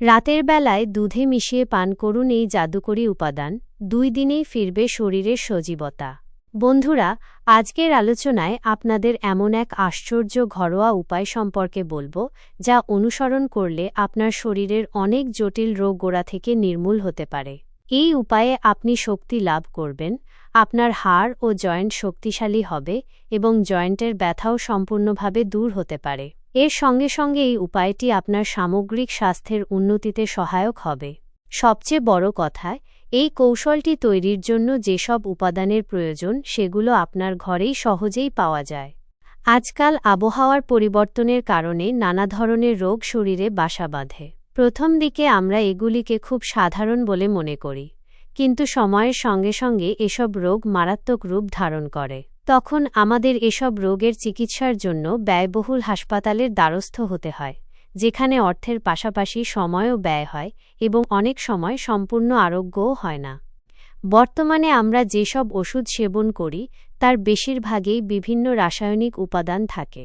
রাতের বেলায় দুধে মিশিয়ে পান করুন এই জাদুকরী উপাদান, দুই দিনেই ফিরবে শরীরের সজীবতা। বন্ধুরা, আজকের আলোচনায় আপনাদের এমন এক আশ্চর্য ঘরোয়া উপায় সম্পর্কে বলব, যা অনুসরণ করলে আপনার শরীরের অনেক জটিল রোগ গোড়া থেকে নির্মূল হতে পারে। এই উপায়ে আপনি শক্তি লাভ করবেন, আপনার হাড় ও জয়েন্ট শক্তিশালী হবে এবং জয়েন্টের ব্যথাও সম্পূর্ণভাবে দূর হতে পারে। এর সঙ্গে সঙ্গে এই উপায়টি আপনার সামগ্রিক স্বাস্থ্যের উন্নতিতে সহায়ক হবে। সবচেয়ে বড় কথায় এই কৌশলটি তৈরির জন্য যেসব উপাদানের প্রয়োজন, সেগুলো আপনার ঘরেই সহজেই পাওয়া যায়। আজকাল আবহাওয়ার পরিবর্তনের কারণে নানা ধরনের রোগ শরীরে বাসা বাঁধে। প্রথম দিকে আমরা এগুলিকে খুব সাধারণ বলে মনে করি, কিন্তু সময়ের সঙ্গে সঙ্গে এসব রোগ মারাত্মক রূপ ধারণ করে। তখন আমাদের এসব রোগের চিকিৎসার জন্য ব্যয়বহুল হাসপাতালের দ্বারস্থ হতে হয়, যেখানে অর্থের পাশাপাশি সময়ও ব্যয় হয় এবং অনেক সময় সম্পূর্ণ আরোগ্যও হয় না। বর্তমানে আমরা যেসব ওষুধ সেবন করি, তার বেশিরভাগেই বিভিন্ন রাসায়নিক উপাদান থাকে।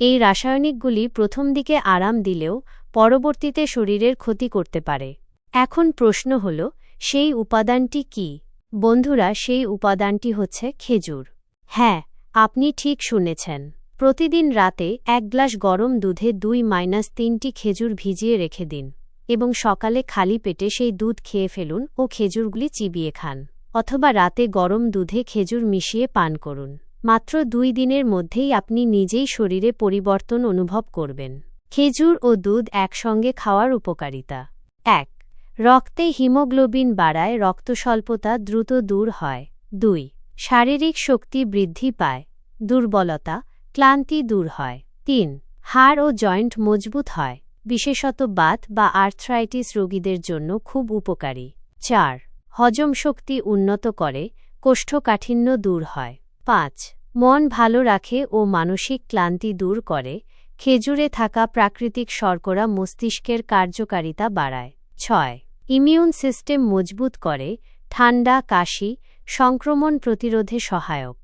এই রাসায়নিকগুলি প্রথম দিকে আরাম দিলেও পরবর্তীতে শরীরের ক্ষতি করতে পারে। এখন প্রশ্ন হল, সেই উপাদানটি কি? বন্ধুরা, সেই উপাদানটি হচ্ছে খেজুর। হ্যাঁ আপনি ঠিক শুনেছেন। প্রতিদিন রাতে এক গ্লাস গরম দুধে দুই মাইনাস তিনটি খেজুর ভিজিয়ে রেখে দিন এবং সকালে খালি পেটে সেই দুধ খেয়ে ফেলুন ও খেজুরগুলি চিবিয়ে খান অথবা রাতে গরম দুধে খেজুর মিশিয়ে পান করুন। মাত্র দুই দিনের মধ্যেই আপনি নিজেই শরীরে পরিবর্তন অনুভব করবেন। খেজুর ও দুধ একসঙ্গে খাওয়ার উপকারিতা। এক, রক্তে হিমোগ্লোবিন বাড়ায় রক্তস্বল্পতা দ্রুত দূর হয়। দুই শারীরিক শক্তি বৃদ্ধি পায়, দুর্বলতা, ক্লান্তি দূর হয়। তিন, হাড় ও জয়েন্ট মজবুত হয়, বিশেষত বাত বা আর্থ্রাইটিস রোগীদের জন্য খুব উপকারী। চার, হজম শক্তি উন্নত করে, কোষ্ঠকাঠিন্য দূর হয়। পাঁচ, মন ভালো রাখে ও মানসিক ক্লান্তি দূর করে, খেজুরে থাকা প্রাকৃতিক শর্করা মস্তিষ্কের কার্যকারিতা বাড়ায়। ছয়, ইমিউন সিস্টেম মজবুত করে, ঠান্ডা, কাশি সংক্রমণ প্রতিরোধে সহায়ক।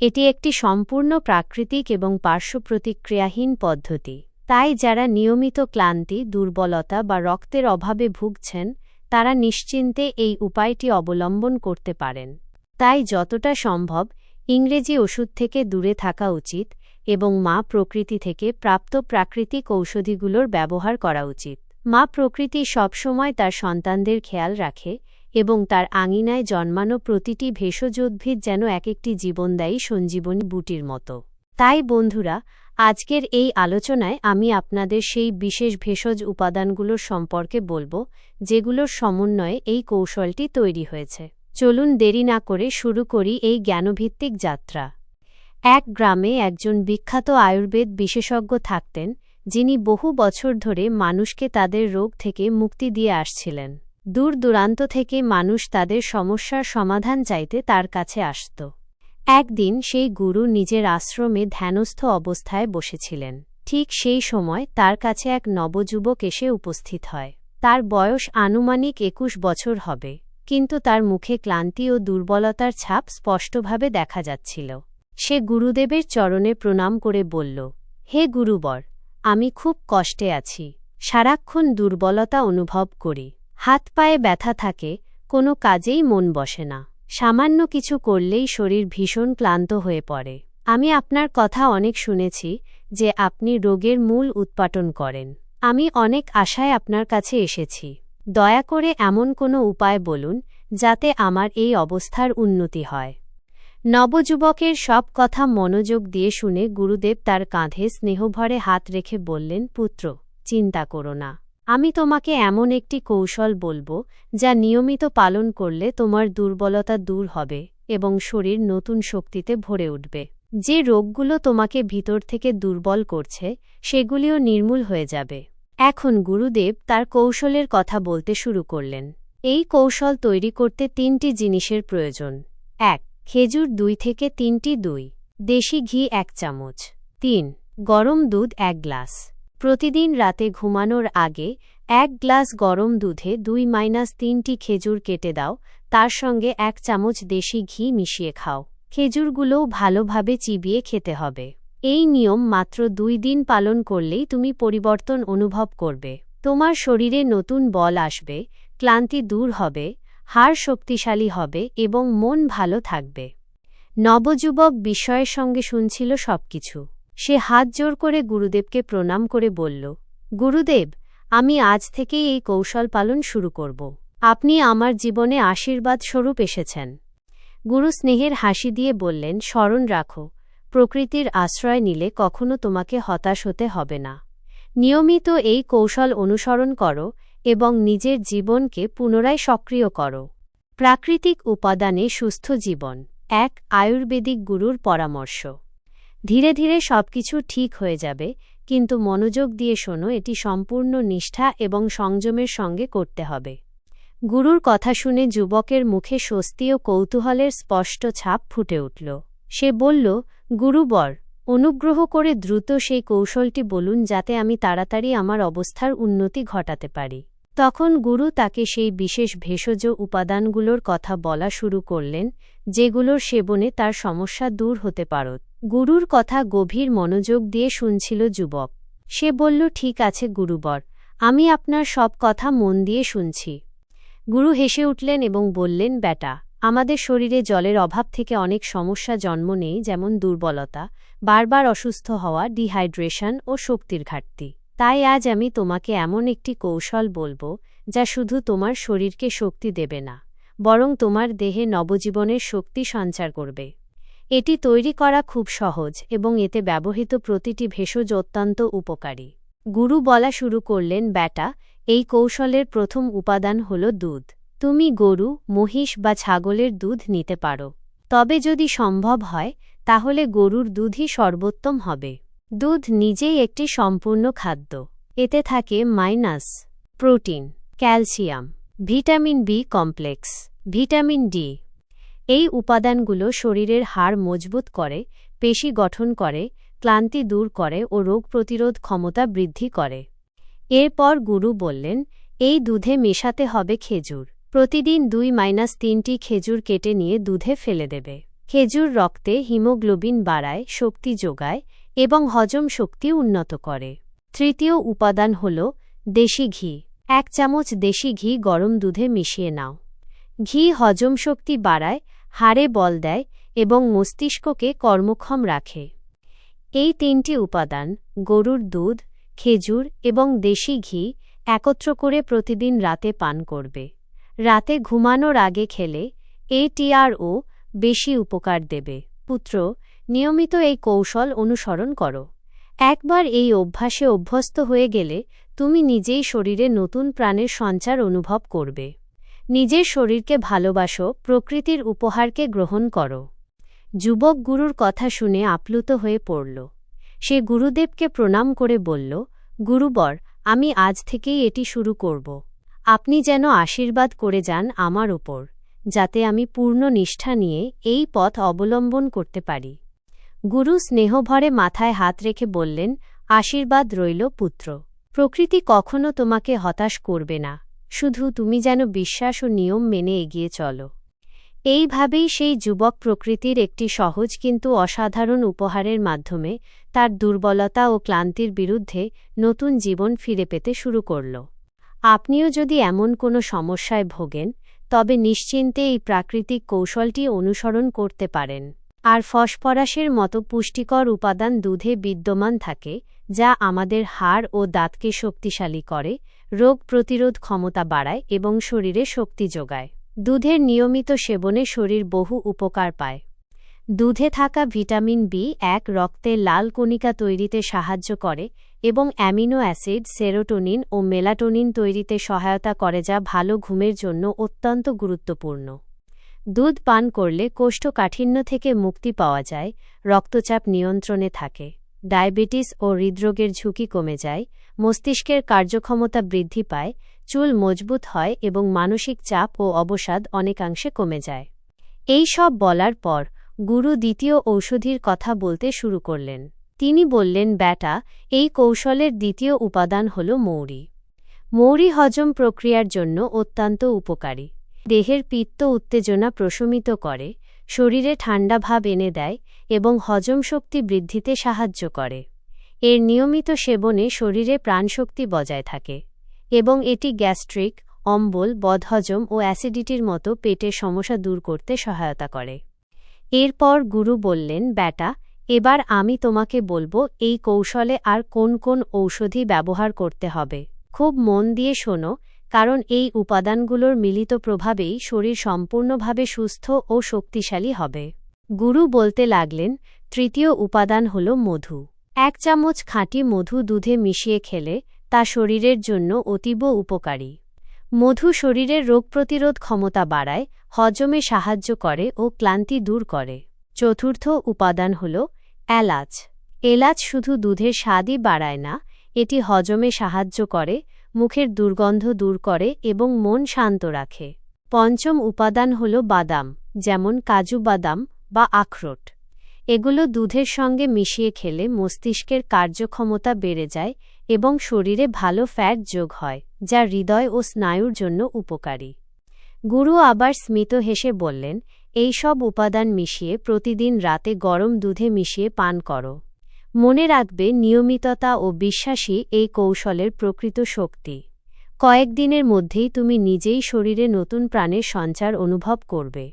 এটি একটি সম্পূর্ণ প্রাকৃতিক এবং পার্শ্বপ্রতিক্রিয়াহীন পদ্ধতি। তাই যারা নিয়মিত ক্লান্তি, দুর্বলতা বা রক্তের অভাবে ভুগছেন, তারা নিশ্চিন্তে এই উপায়টি অবলম্বন করতে পারেন। তাই যতটা সম্ভব ইংরেজি ওষুধ থেকে দূরে থাকা উচিত এবং মা প্রকৃতি থেকে প্রাপ্ত প্রাকৃতিক ঔষধিগুলোর ব্যবহার করা উচিত। মা প্রকৃতি সবসময় তার সন্তানদের খেয়াল রাখে এবং তার আঙিনায় জন্মানো প্রতিটি ভেষজ উদ্ভিদ যেন এক একটি জীবনদায়ী সঞ্জীবনী বুটির মতো। তাই বন্ধুরা, আজকের এই আলোচনায় আমি আপনাদের সেই বিশেষ ভেষজ উপাদানগুলোর সম্পর্কে বলব, যেগুলোর সমন্বয়ে এই কৌশলটি তৈরি হয়েছে। চলুন দেরি না করে শুরু করি এই জ্ঞানভিত্তিক যাত্রা। এক গ্রামে একজন বিখ্যাত আয়ুর্বেদ বিশেষজ্ঞ থাকতেন, যিনি বহু বছর ধরে মানুষকে তাদের রোগ থেকে মুক্তি দিয়ে আসছিলেন। দূর দূরান্ত থেকে মানুষ তাদের সমস্যার সমাধান চাইতে তার কাছে আসত। একদিন সেই গুরু নিজের আশ্রমে ধ্যানস্থ অবস্থায় বসেছিলেন। ঠিক সেই সময় তার কাছে এক নবযুবক এসে উপস্থিত হয়। তার বয়স আনুমানিক একুশ বছর হবে, কিন্তু তার মুখে ক্লান্তি ও দুর্বলতার ছাপ স্পষ্টভাবে দেখা যাচ্ছিল। সে গুরুদেবের চরণে প্রণাম করে বলল, হে গুরুবর, আমি খুব কষ্টে আছি। সারাক্ষণ দুর্বলতা অনুভব করি। হাত পায়ে ব্যথা থাকে, কোনো কাজেই মন বসে না। সামান্য কিছু করলেই শরীর ভীষণ ক্লান্ত হয়ে পড়ে। আমি আপনার কথা অনেক শুনেছি, যে আপনি রোগের মূল উৎপাটন করেন। আমি অনেক আশায় আপনার কাছে এসেছি। দয়া করে এমন কোনো উপায় বলুন, যাতে আমার এই অবস্থার উন্নতি হয়। নবযুবকের সব কথা মনোযোগ দিয়ে শুনে গুরুদেব তার কাঁধে স্নেহভরে হাত রেখে বললেন, পুত্র, চিন্তা করো না। আমি তোমাকে এমন একটি কৌশল বলব, যা নিয়মিত পালন করলে তোমার দুর্বলতা দূর হবে এবং শরীর নতুন শক্তিতে ভরে উঠবে। যে রোগগুলো তোমাকে ভিতর থেকে দুর্বল করছে, সেগুলিও নির্মূল হয়ে যাবে। এখন গুরুদেব তার কৌশলের কথা বলতে শুরু করলেন। এই কৌশল তৈরি করতে তিনটি জিনিসের প্রয়োজন। এক, খেজুর দুই থেকে তিনটি দুই। দেশি ঘি এক চামচ। তিন, গরম দুধ এক গ্লাস। প্রতিদিন রাতে ঘুমানোর আগে এক গ্লাস গরম দুধে দুই মাইনাস তিনটি খেজুর কেটে দাও, তার সঙ্গে এক চামচ দেশি ঘি মিশিয়ে খাও। খেজুরগুলোও ভালোভাবে চিবিয়ে খেতে হবে। এই নিয়ম মাত্র দুই দিন পালন করলেই তুমি পরিবর্তন অনুভব করবে। তোমার শরীরে নতুন বল আসবে, ক্লান্তি দূর হবে, হাড় শক্তিশালী হবে এবং মন ভালো থাকবে। নবযুবক বিষয়ের সঙ্গে শুনছিল সবকিছু। সে হাত জোর করে গুরুদেবকে প্রণাম করে বলল, গুরুদেব, আমি আজ থেকেই এই কৌশল পালন শুরু করব। আপনি আমার জীবনে আশীর্বাদ স্বরূপ এসেছেন গুরু স্নেহের হাসি দিয়ে বললেন, স্মরণ রাখো, প্রকৃতির আশ্রয় নিলে কখনো তোমাকে হতাশ হতে হবে না। নিয়মিত এই কৌশল অনুসরণ করো এবং নিজের জীবনকে পুনরায় সক্রিয় করো। প্রাকৃতিক উপাদানে সুস্থ জীবন, এক আয়ুর্বেদিক গুরুর পরামর্শ। ধীরে ধীরে সবকিছু ঠিক হয়ে যাবে, কিন্তু মনোযোগ দিয়ে শোনো, এটি সম্পূর্ণ নিষ্ঠা এবং সংযমের সঙ্গে করতে হবে। গুরুর কথা শুনে যুবকের মুখে স্বস্তি ও কৌতূহলের স্পষ্ট ছাপ ফুটে উঠল। সে বলল গুরুবর অনুগ্রহ করে দ্রুত সেই কৌশলটি বলুন যাতে আমি তাড়াতাড়ি আমার অবস্থার উন্নতি ঘটাতে পারি। তখন গুরু তাকে সেই বিশেষ ভেষজ উপাদানগুলোর কথা বলা শুরু করলেন যেগুলোর সেবনে তার সমস্যা দূর হতে পারত গুরুর কথা গভীর মনোযোগ দিয়ে শুনছিল যুবক। সে বলল, ঠিক আছে গুরুবর, আমি আপনার সব কথা মন দিয়ে শুনছি। গুরু হেসে উঠলেন এবং বললেন বেটা আমাদের শরীরে জলের অভাব থেকে অনেক সমস্যা জন্ম নেই, যেমন দুর্বলতা, বারবার অসুস্থ হওয়া, ডিহাইড্রেশন ও শক্তির ঘাটতি। তাই আজ আমি তোমাকে এমন একটি কৌশল বলব, যা শুধু তোমার শরীরকে শক্তি দেবে না। বরং তোমার দেহে নবজীবনের শক্তি সঞ্চার করবে। এটি তৈরি করা খুব সহজ এবং এতে ব্যবহৃত প্রতিটি ভেষজ অত্যন্ত উপকারী। গুরু বলা শুরু করলেন, ব্যাটা, এই কৌশলের প্রথম উপাদান হল দুধ। তুমি গরু, মহিষ বা ছাগলের দুধ নিতে পারো। তবে যদি সম্ভব হয়, তাহলে গরুর দুধই সর্বোত্তম হবে। দুধ নিজেই একটি সম্পূর্ণ খাদ্য। এতে থাকে minus, protein, calcium. Vitamin B complex, vitamin D. এই উপাদানগুলো শরীরের হাড় মজবুত করে, পেশি গঠন করে, ক্লান্তি দূর করে ও রোগ প্রতিরোধ ক্ষমতা বৃদ্ধি করে। এরপর গুরু বললেন, এই দুধে মেশাতে হবে খেজুর। প্রতিদিন দুই মাইনাস তিনটি খেজুর কেটে নিয়ে দুধে ফেলে দেবে। খেজুর রক্তে হিমোগ্লোবিন বাড়ায়, শক্তি যোগায় এবং হজম শক্তি উন্নত করে। তৃতীয় উপাদান হল দেশি ঘি। এক চামচ দেশি ঘি গরম দুধে মিশিয়ে নাও। ঘি হজম শক্তি বাড়ায়, হাড়ে বল দেয় এবং মস্তিষ্ককে কর্মক্ষম রাখে। এই তিনটি উপাদান, গরুর দুধ, খেজুর এবং দেশি ঘি, একত্র করে প্রতিদিন রাতে পান করবে। রাতে ঘুমানোর আগে খেলে এটিআরও বেশি উপকার দেবে। পুত্র, নিয়মিত এই কৌশল অনুসরণ করো। একবার এই অভ্যাসে অভ্যস্ত হয়ে গেলে তুমি নিজেই শরীরে নতুন প্রাণের সঞ্চার অনুভব করবে। নিজের শরীরকে ভালোবাসো, প্রকৃতির উপহারকে গ্রহণ করো। যুবক গুরুর কথা শুনে আপ্লুত হয়ে পড়ল। সে গুরুদেবকে প্রণাম করে বলল, গুরুবর, আমি আজ থেকেই এটি শুরু করব। আপনি যেন আশীর্বাদ করে যান আমার ওপর যাতে আমি পূর্ণ নিষ্ঠা নিয়ে এই পথ অবলম্বন করতে পারি। গুরু স্নেহভরে মাথায় হাত রেখে বললেন, আশীর্বাদ রইল, পুত্র। প্রকৃতি কখনো তোমাকে হতাশ করবে না, শুধু তুমি যেন বিশ্বাস ও নিয়ম মেনে এগিয়ে চলো। এইভাবেই সেই যুবক প্রকৃতির একটি সহজ কিন্তু অসাধারণ উপহারের মাধ্যমে তার দুর্বলতা ও ক্লান্তির বিরুদ্ধে নতুন জীবন ফিরে পেতে শুরু করল। আপনিও যদি এমন কোনো সমস্যায় ভোগেন, তবে নিশ্চিন্তে এই প্রাকৃতিক কৌশলটি অনুসরণ করতে পারেন। আর ফসফরাসের মতো পুষ্টিকর উপাদান দুধে বিদ্যমান থাকে যা আমাদের হাড় ও দাঁতকে শক্তিশালী করে, রোগ প্রতিরোধ ক্ষমতা বাড়ায় এবং শরীরে শক্তি যোগায়। দুধের নিয়মিত সেবনে শরীর বহু উপকার পায়। দুধে থাকা ভিটামিন বি এক রক্তে লাল কণিকা তৈরিতে সাহায্য করে এবং অ্যামিনো অ্যাসিড, সেরোটোনিন ও মেলাটোনিন তৈরিতে সহায়তা করে যা ভালো ঘুমের জন্য অত্যন্ত গুরুত্বপূর্ণ। দুধ পান করলে কোষ্ঠকাঠিন্য থেকে মুক্তি পাওয়া যায়, রক্তচাপ নিয়ন্ত্রণে থাকে। ডায়াবেটিস ও হৃদরোগের ঝুঁকি কমে যায়, মস্তিষ্কের কার্যক্ষমতা বৃদ্ধি পায়, চুল মজবুত হয় এবং মানসিক চাপ ও অবসাদ অনেকাংশে কমে যায়। এই সব বলার পর গুরু দ্বিতীয় ঔষধির কথা বলতে শুরু করলেন। তিনি বললেন, ব্যাটা, এই কৌশলের দ্বিতীয় উপাদান হল মৌরি। মৌরি হজম প্রক্রিয়ার জন্য অত্যন্ত উপকারী। দেহের পিত্ত উত্তেজনা প্রশমিত করে শরীরে ঠান্ডা ভাব এনে দেয় এবং হজম শক্তি বৃদ্ধিতে সাহায্য করে। এর নিয়মিত সেবনে শরীরে প্রাণশক্তি বজায় থাকে এবং এটি গ্যাস্ট্রিক, অম্বল, বদহজম ও অ্যাসিডিটির মতো পেটের সমস্যা দূর করতে সহায়তা করে। এরপর গুরু বললেন, ব্যাটা, এবার আমি তোমাকে বলব এই কৌশলে আর কোন কোন ঔষধি ব্যবহার করতে হবে। খুব মন দিয়ে শোনো কারণ এই উপাদানগুলোর মিলিত প্রভাবেই শরীর সম্পূর্ণভাবে সুস্থ ও শক্তিশালী হবে। গুরু বলতে লাগলেন, তৃতীয় উপাদান হল মধু। এক চামচ খাঁটি মধু দুধে মিশিয়ে খেলে তা শরীরের জন্য অতীব উপকারী। মধু শরীরের রোগ প্রতিরোধ ক্ষমতা বাড়ায়, হজমে সাহায্য করে ও ক্লান্তি দূর করে। চতুর্থ উপাদান হল এলাচ। এলাচ শুধু দুধের স্বাদই বাড়ায় না, এটি হজমে সাহায্য করে মুখের দুর্গন্ধ দূর করে এবং মন শান্ত রাখে। পঞ্চম উপাদান হল বাদাম, যেমন কাজু বাদাম বা আখরোট। এগুলো দুধের সঙ্গে মিশিয়ে খেলে মস্তিষ্কের কার্যক্ষমতা বেড়ে যায় এবং শরীরে ভালো ফ্যাট যোগ হয়, যা হৃদয় ও স্নায়ুর জন্য উপকারী। গুরু আবার স্মিত হেসে বললেন, এই সব উপাদান মিশিয়ে প্রতিদিন রাতে গরম দুধে মিশিয়ে পান করো। মনে রাখবে নিয়মিততা ও বিশ্বাসী এই কৌশলের প্রকৃত শক্তি। কয়েকদিনের মধ্যেই তুমি নিজেই শরীরে নতুন প্রাণের সঞ্চার অনুভব করবে।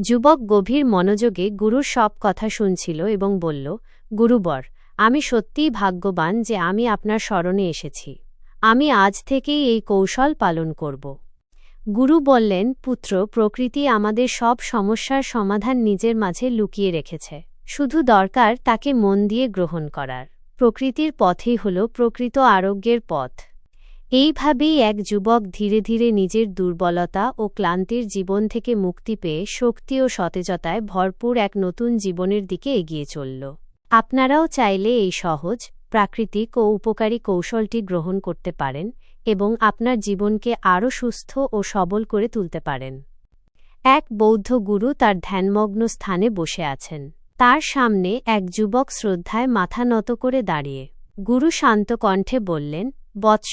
যুবক গভীর মনোযোগে গুরুর সব কথা শুনছিল এবং বলল, গুরুবর, আমি সত্যিই ভাগ্যবান যে আমি আপনার স্মরণে এসেছি। আমি আজ থেকেই এই কৌশল পালন করব। গুরু বললেন, পুত্র, প্রকৃতি আমাদের সব সমস্যার সমাধান নিজের মাঝে লুকিয়ে রেখেছে। শুধু দরকার তাকে মন দিয়ে গ্রহণ করার। প্রকৃতির পথেই হল প্রকৃত আরোগ্যের পথ। এইভাবেই এক যুবক ধীরে ধীরে নিজের দুর্বলতা ও ক্লান্তির জীবন থেকে মুক্তি পেয়ে শক্তি ও সতেজতায় ভরপুর এক নতুন জীবনের দিকে এগিয়ে চলল। আপনারাও চাইলে এই সহজ, প্রাকৃতিক ও উপকারী কৌশলটি গ্রহণ করতে পারেন এবং আপনার জীবনকে আরও সুস্থ ও সবল করে তুলতে পারেন। এক বৌদ্ধ গুরু তার ধ্যানমগ্ন স্থানে বসে আছেন। তার সামনে এক যুবক শ্রদ্ধায় মাথা নত করে দাঁড়িয়ে। গুরু শান্ত কণ্ঠে বললেন, বৎস,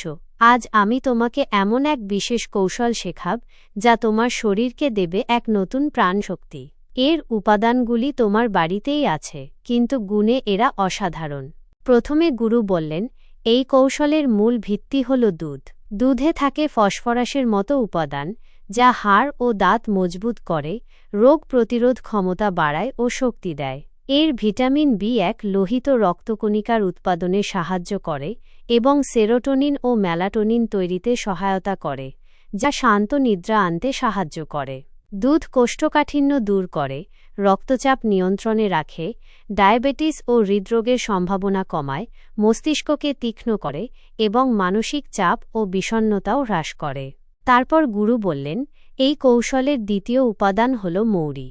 আজ আমি তোমাকে এমন এক বিশেষ কৌশল শেখাব, যা তোমার শরীরকে দেবে এক নতুন প্রাণশক্তি। এর উপাদানগুলি তোমার বাড়িতেই আছে, কিন্তু গুণে এরা অসাধারণ। প্রথমে গুরু বললেন, এই কৌশলের মূল ভিত্তি হল দুধ। দুধে থাকে ফসফরাসের মতো উপাদান যা হাড় ও দাঁত মজবুত করে, রোগ প্রতিরোধ ক্ষমতা বাড়ায় ও শক্তি দেয়। এর ভিটামিন বি এক লোহিত রক্তকণিকার উৎপাদনে সাহায্য করে এবং সেরোটোনিন ও ম্যালাটোনিন তৈরিতে সহায়তা করে, যা শান্ত নিদ্রা আনতে সাহায্য করে। দুধ কোষ্ঠকাঠিন্য দূর করে, রক্তচাপ নিয়ন্ত্রণে রাখে, ডায়াবেটিস ও হৃদরোগের সম্ভাবনা কমায়, মস্তিষ্ককে তীক্ষ্ণ করে এবং মানসিক চাপ ও বিষণ্নতাও হ্রাস করে। তারপর গুরু বললেন, এই কৌশলের দ্বিতীয় উপাদান হল মৌরি।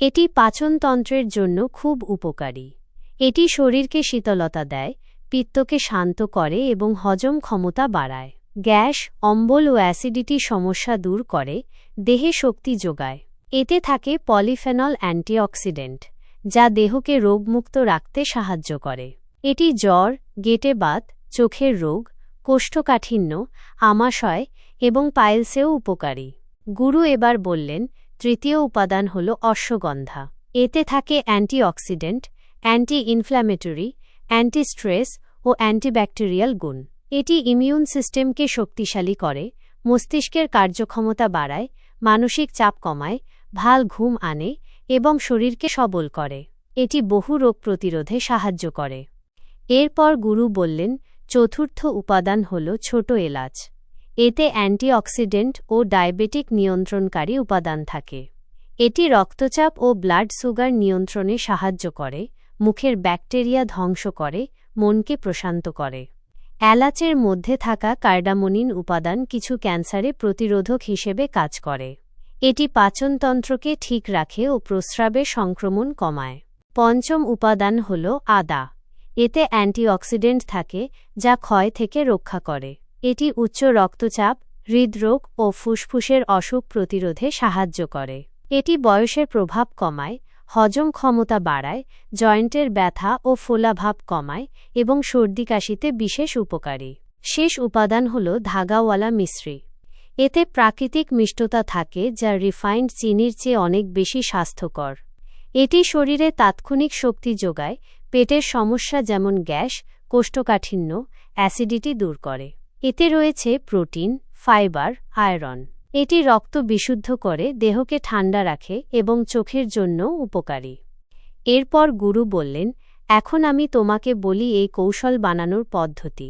এটি পাচনতন্ত্রের জন্য খুব উপকারী। এটি শরীরকে শীতলতা দেয়, পিত্তকে শান্ত করে এবং হজম ক্ষমতা বাড়ায়। গ্যাস, অম্বল ও অ্যাসিডিটি সমস্যা দূর করে, দেহে শক্তি যোগায়। এতে থাকে পলিফেনল অ্যান্টিঅক্সিডেন্ট, যা দেহকে রোগমুক্ত রাখতে সাহায্য করে। এটি জ্বর, গেটে বাত, চোখের রোগ, কোষ্ঠকাঠিন্য, আমাশয় এবং পাইলসেও উপকারী। গুরু এবার বললেন, তৃতীয় উপাদান হল অশ্বগন্ধা। এতে থাকে antioxidant anti inflammatory anti stress ও অ্যান্টিব্যাকটেরিয়াল গুণ। এটি ইমিউন সিস্টেমকে শক্তিশালী করে, মস্তিষ্কের কার্যক্ষমতা বাড়ায়, মানসিক চাপ কমায়, ভালো ঘুম আনে এবং শরীরকে সবল করে। এটি বহু রোগ প্রতিরোধে সাহায্য করে। এরপর গুরু বললেন, চতুর্থ উপাদান হল ছোট এলাচ। এতে অ্যান্টিঅক্সিডেন্ট ও ডায়াবেটিক নিয়ন্ত্রণকারী উপাদান থাকে। এটি রক্তচাপ ও ব্লাড সুগার নিয়ন্ত্রণে সাহায্য করে, মুখের ব্যাকটেরিয়া ধ্বংস করে, মনকে প্রশান্ত করে। অ্যালাচের মধ্যে থাকা কার্ডামোনিন উপাদান কিছু ক্যান্সারে প্রতিরোধক হিসেবে কাজ করে। এটি পাচনতন্ত্রকে ঠিক রাখে ও প্রস্রাবে সংক্রমণ কমায়। পঞ্চম উপাদান হল আদা। এতে অ্যান্টিঅক্সিডেন্ট থাকে, যা ক্ষয় থেকে রক্ষা করে। এটি উচ্চ রক্তচাপ, হৃদরোগ ও ফুসফুসের অসুখ প্রতিরোধে সাহায্য করে। এটি বয়সের প্রভাব কমায়, হজম ক্ষমতা বাড়ায়, জয়েন্টের ব্যথা ও ফোলাভাব কমায় এবং সর্দি কাশিতে বিশেষ উপকারী। শেষ উপাদান হল ধাগাওয়ালা মিশ্রি। এতে প্রাকৃতিক মিষ্টতা থাকে যা রিফাইন্ড চিনির চেয়ে অনেক বেশি স্বাস্থ্যকর। এটি শরীরে তাৎক্ষণিক শক্তি যোগায়, পেটের সমস্যা যেমন গ্যাস, কোষ্ঠকাঠিন্য, অ্যাসিডিটি দূর করে। এতে রয়েছে প্রোটিন, ফাইবার, আয়রন। এটি রক্ত বিশুদ্ধ করে দেহকে ঠান্ডা রাখে এবং চোখের জন্য উপকারী। এরপর গুরু বললেন, এখন আমি তোমাকে বলি এই কৌশল বানানোর পদ্ধতি।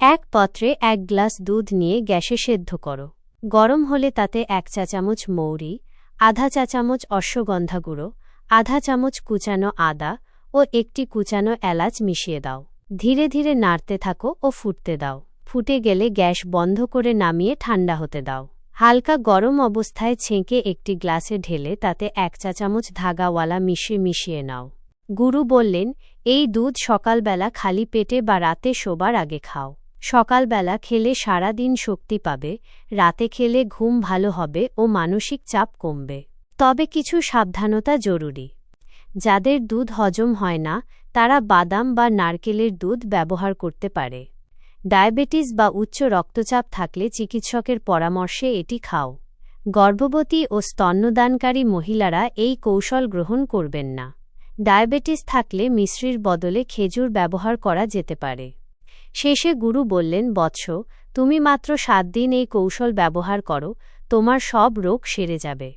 এক পাত্রে এক গ্লাস দুধ নিয়ে গ্যাসে সেদ্ধ করো। গরম হলে তাতে এক চা চামচ মৌরি, আধা চা চামচ অশ্বগন্ধা গুঁড়ো আধা চামচ কুচানো আদা ও একটি কুচানো এলাচ মিশিয়ে দাও। ধীরে ধীরে নাড়তে থাকো ও ফুটতে দাও। ফুটে গেলে গ্যাস বন্ধ করে নামিয়ে ঠান্ডা হতে দাও। হালকা গরম অবস্থায় ছেঁকে একটি গ্লাসে ঢেলে তাতে এক চা চামচ ধাগাওয়ালা মিশিয়ে মিশিয়ে নাও। গুরু বললেন, এই দুধ সকালবেলা খালি পেটে বা রাতে শোবার আগে খাও। সকালবেলা খেলে সারা দিন শক্তি পাবে, রাতে খেলে ঘুম ভালো হবে ও মানসিক চাপ কমবে। তবে কিছু সাবধানতা জরুরি। যাদের দুধ হজম হয় না, তারা বাদাম বা নারকেলের দুধ ব্যবহার করতে পারে। ডায়াবেটিস বা উচ্চ রক্তচাপ থাকলে চিকিৎসকের পরামর্শে এটি খাও। গর্ভবতী ও স্তন্যদানকারী মহিলারা এই কৌশল গ্রহণ করবেন না। ডায়াবেটিস থাকলে মিশ্রির বদলে খেজুর ব্যবহার করা যেতে পারে। শেষে গুরু বললেন, বৎস, তুমি মাত্র সাত দিন এই কৌশল ব্যবহার করো, তোমার সব রোগ সেরে যাবে।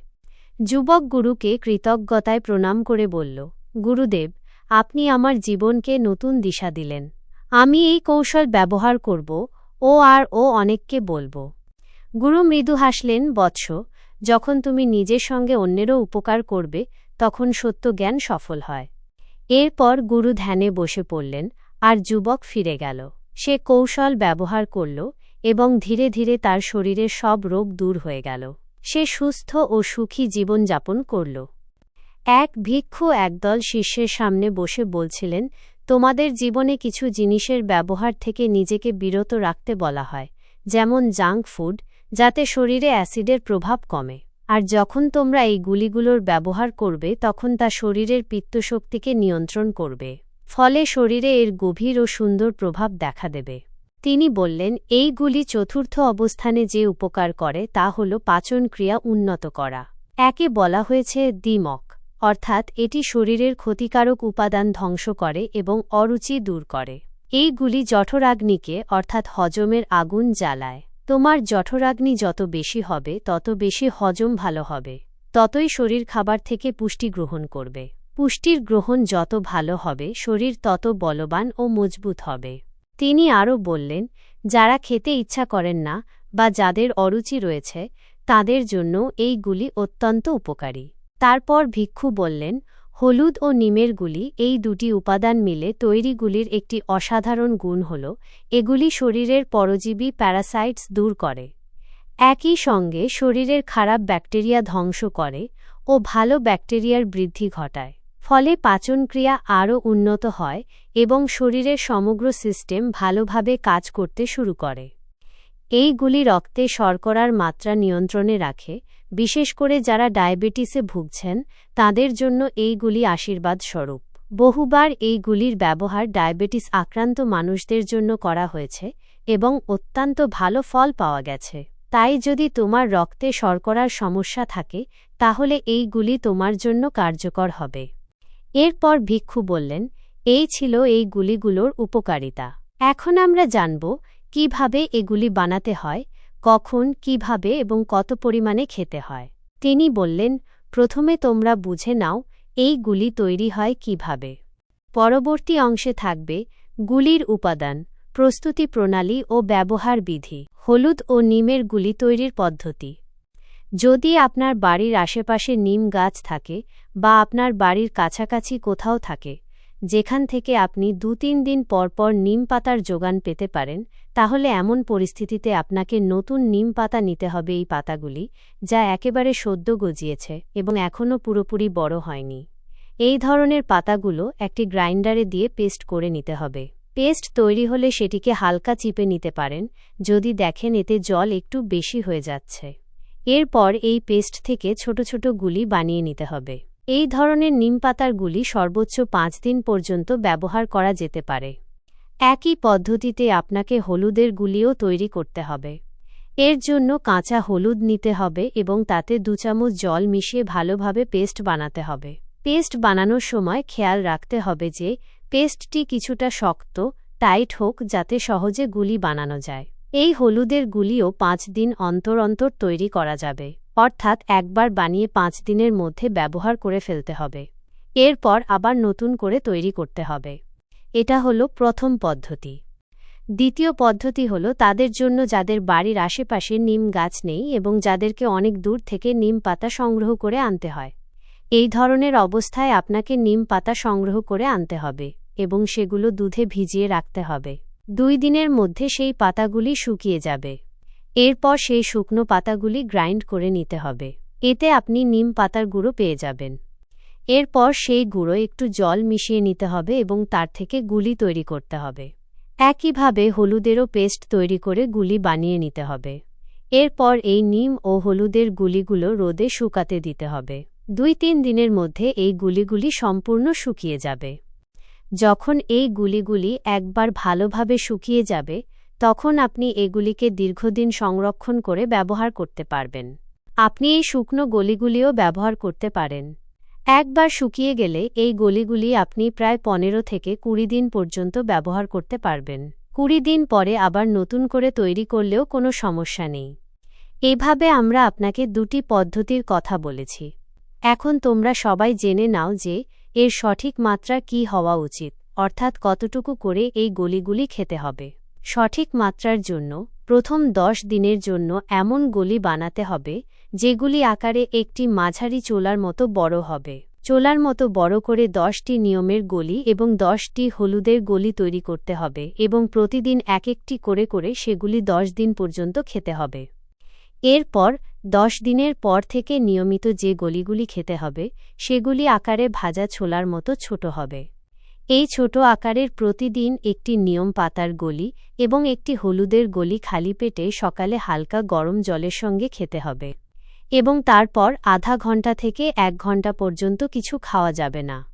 যুবক গুরুকে কৃতজ্ঞতায় প্রণাম করে বলল, গুরুদেব, আপনি আমার জীবনকে নতুন দিশা দিলেন। আমি এই কৌশল ব্যবহার করব, ও আর ও অনেককে বলব। গুরু মৃদু হাসলেন, বৎস, যখন তুমি নিজের সঙ্গে অন্যেরও উপকার করবে, তখন সত্য জ্ঞান সফল হয়। এরপর গুরু ধ্যানে বসে পড়লেন, আর যুবক ফিরে গেল। সে কৌশল ব্যবহার করল, এবং ধীরে ধীরে তার শরীরের সব রোগ দূর হয়ে গেল। সে সুস্থ ও সুখী জীবনযাপন করল। এক ভিক্ষু একদল শিষ্যের সামনে বসে বলছিলেন তোমাদের জীবনে কিছু জিনিসের ব্যবহার থেকে নিজেকে বিরত রাখতে বলা হয়, যেমন জাঙ্ক ফুড, যাতে শরীরে অ্যাসিডের প্রভাব কমে। আর যখন তোমরা এই গুলিগুলোর ব্যবহার করবে, তখন তা শরীরের পিত্তশক্তিকে নিয়ন্ত্রণ করবে, ফলে শরীরে এর গভীর ও সুন্দর প্রভাব দেখা দেবে। তিনি বললেন, এই গুলি চতুর্থ অবস্থানে যে উপকার করে, তা হল পাচন ক্রিয়া উন্নত করা। একে বলা হয়েছে দিমক অর্থাৎ এটি শরীরের ক্ষতিকারক উপাদান ধ্বংস করে এবং অরুচি দূর করে। এইগুলি জঠরাগ্নিকে, অর্থাৎ হজমের আগুন, জ্বালায়। তোমার জঠরাগ্নি যত বেশি হবে, তত বেশি হজম ভালো হবে। ততই শরীর খাবার থেকে পুষ্টি গ্রহণ করবে। পুষ্টির গ্রহণ যত ভালো হবে, শরীর তত বলবান ও মজবুত হবে। তিনি আরও বললেন, যারা খেতে ইচ্ছা করেন না বা যাদের অরুচি রয়েছে, তাদের জন্য এইগুলি অত্যন্ত উপকারী। তারপর ভিক্ষু বললেন, হলুদ ও নিমের গুলি, এই দুটি উপাদান মিলে তৈরিগুলির একটি অসাধারণ গুণ হল, এগুলি শরীরের পরজীবী প্যারাসাইটস দূর করে। একই সঙ্গে শরীরের খারাপ ব্যাকটেরিয়া ধ্বংস করে ও ভালো ব্যাকটেরিয়ার বৃদ্ধি ঘটায়। ফলে পাচনক্রিয়া আরও উন্নত হয় এবং শরীরের সমগ্র সিস্টেম ভালোভাবে কাজ করতে শুরু করে। এইগুলি রক্তে শর্করার মাত্রা নিয়ন্ত্রণে রাখে বিশেষ করে যারা ডায়াবেটিসে ভুগছেন, তাদের জন্য এইগুলি আশীর্বাদ স্বরূপ বহুবার এইগুলির ব্যবহার ডায়াবেটিস আক্রান্ত মানুষদের জন্য করা হয়েছে এবং অত্যন্ত ভালো ফল পাওয়া গেছে। তাই যদি তোমার রক্তে শর্করার সমস্যা থাকে, তাহলে এইগুলি তোমার জন্য কার্যকর হবে। এরপর ভিক্ষু বললেন, এই ছিল এই গুলিগুলোর উপকারিতা। এখন আমরা জানব কীভাবে এগুলি বানাতে হয় কখন, কীভাবে এবং কত পরিমাণে খেতে হয়। তিনি বললেন, প্রথমে তোমরা বুঝে নাও, এই গুলি তৈরি হয় কীভাবে। পরবর্তী অংশে থাকবে গুলির উপাদান, প্রস্তুতি প্রণালী ও ব্যবহার বিধি, হলুদ ও নিমের গুলি তৈরির পদ্ধতি। যদি আপনার বাড়ির আশেপাশে নিম গাছ থাকে বা আপনার বাড়ির কাছাকাছি কোথাও থাকে, যেখান থেকে আপনি দু তিন দিন পর পর নিম পাতার যোগান পেতে পারেন তাহলে এমন পরিস্থিতিতে আপনাকে নতুন নিম পাতা নিতে হবে এই পাতাগুলি, যা একেবারে সদ্য গজিয়েছে এবং এখনও পুরোপুরি বড় হয়নি। এই ধরনের পাতাগুলো একটি গ্রাইন্ডারে দিয়ে পেস্ট করে নিতে হবে। পেস্ট তৈরি হলে সেটিকে হালকা চিপে নিতে পারেন, যদি দেখেন এতে জল একটু বেশি হয়ে যাচ্ছে। এরপর এই পেস্ট থেকে ছোট ছোট গুলি বানিয়ে নিতে হবে। এই ধরনের নিম পাতার গুলি সর্বোচ্চ পাঁচ দিন পর্যন্ত ব্যবহার করা যেতে পারে। একই পদ্ধতিতে আপনাকে হলুদের গুলিও তৈরি করতে হবে। এর জন্য কাঁচা হলুদ নিতে হবে এবং তাতে দু চামচ জল মিশিয়ে ভালোভাবে পেস্ট বানাতে হবে। পেস্ট বানানোর সময় খেয়াল রাখতে হবে যে, পেস্টটি কিছুটা শক্ত, টাইট হোক যাতে সহজে গুলি বানানো যায়। এই হলুদের গুলিও পাঁচ দিন অন্তর অন্তর তৈরি করা যাবে, অর্থাৎ একবার বানিয়ে পাঁচ দিনের মধ্যে ব্যবহার করে ফেলতে হবে। এরপর আবার নতুন করে তৈরি করতে হবে। এটা হলো প্রথম পদ্ধতি। দ্বিতীয় পদ্ধতি হলো তাদের জন্য যাদের বাড়ির আশেপাশে নিম গাছ নেই এবং যাদেরকে অনেক দূর থেকে নিম পাতা সংগ্রহ করে আনতে হয়। এই ধরনের অবস্থায় আপনাকে নিম পাতা সংগ্রহ করে আনতে হবে এবং সেগুলো দুধে ভিজিয়ে রাখতে হবে। দুই দিনের মধ্যে সেই পাতাগুলি শুকিয়ে যাবে। এরপর সেই শুকনো পাতাগুলি গ্রাইন্ড করে নিতে হবে। এতে আপনি নিম পাতার গুঁড়ো পেয়ে যাবেন। এরপর সেই গুঁড়ো একটু জল মিশিয়ে নিতে হবে এবং তার থেকে গুলি তৈরি করতে হবে। একইভাবে হলুদেরও পেস্ট তৈরি করে গুলি বানিয়ে নিতে হবে। এরপর এই নিম ও হলুদের গুলিগুলো রোদে শুকাতে দিতে হবে। দুই তিন দিনের মধ্যে এই গুলিগুলি সম্পূর্ণ শুকিয়ে যাবে। যখন এই গুলিগুলি একবার ভালোভাবে শুকিয়ে যাবে, তখন আপনি এগুলিকে দীর্ঘদিন সংরক্ষণ করে ব্যবহার করতে পারবেন। আপনি এই শুকনো গলিগুলিও ব্যবহার করতে পারেন। একবার শুকিয়ে গেলে এই গলিগুলি আপনি প্রায় পনেরো থেকে কুড়ি দিন পর্যন্ত ব্যবহার করতে পারবেন। কুড়ি দিন পরে আবার নতুন করে তৈরি করলেও কোনো সমস্যা নেই। এভাবে আমরা আপনাকে দুটি পদ্ধতির কথা বলেছি। এখন তোমরা সবাই জেনে নাও যে এর সঠিক মাত্রা কি হওয়া উচিত, অর্থাৎ কতটুকু করে এই গলিগুলি খেতে হবে। সঠিক মাত্রার জন্য প্রথম দশ দিনের জন্য এমন গলি বানাতে হবে যেগুলি আকারে একটি মাঝারি চোলার মতো বড় হবে। চোলার মতো বড় করে দশটি নিয়মের গলি এবং দশটি হলুদের গলি তৈরি করতে হবে এবং প্রতিদিন এক একটি করে করে সেগুলি দশ দিন পর্যন্ত খেতে হবে। এরপর, দশ দিনের পর থেকে নিয়মিত যে গলিগুলি খেতে হবে, সেগুলি আকারে ভাজা ছোলার মতো ছোট হবে। এই ছোট আকারের প্রতিদিন একটি নিয়ম পাতার গলি এবং একটি হলুদের গলি খালি পেটে সকালে হালকা গরম জলের সঙ্গে খেতে হবে। এবং তারপর আধা ঘণ্টা থেকে এক ঘণ্টা পর্যন্ত কিছু খাওয়া যাবে না।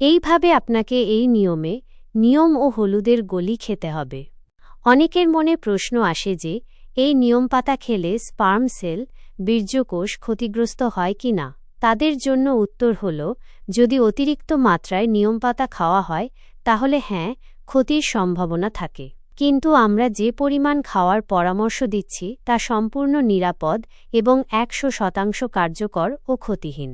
এইভাবে আপনাকে এই নিয়মে নিয়ম ও হলুদের গলি খেতে হবে। অনেকের মনে প্রশ্ন আসে যে, এই নিয়ম পাতা খেলে স্পার্ম সেল বীর্যকোষ ক্ষতিগ্রস্ত হয় কি না? তাদের জন্য উত্তর হল, যদি অতিরিক্ত মাত্রায় নিয়ম পাতা খাওয়া হয়, তাহলে হ্যাঁ ক্ষতির সম্ভাবনা থাকে। কিন্তু আমরা যে পরিমাণ খাওয়ার পরামর্শ দিচ্ছি তা সম্পূর্ণ নিরাপদ এবং একশো শতাংশ কার্যকর ও ক্ষতিহীন।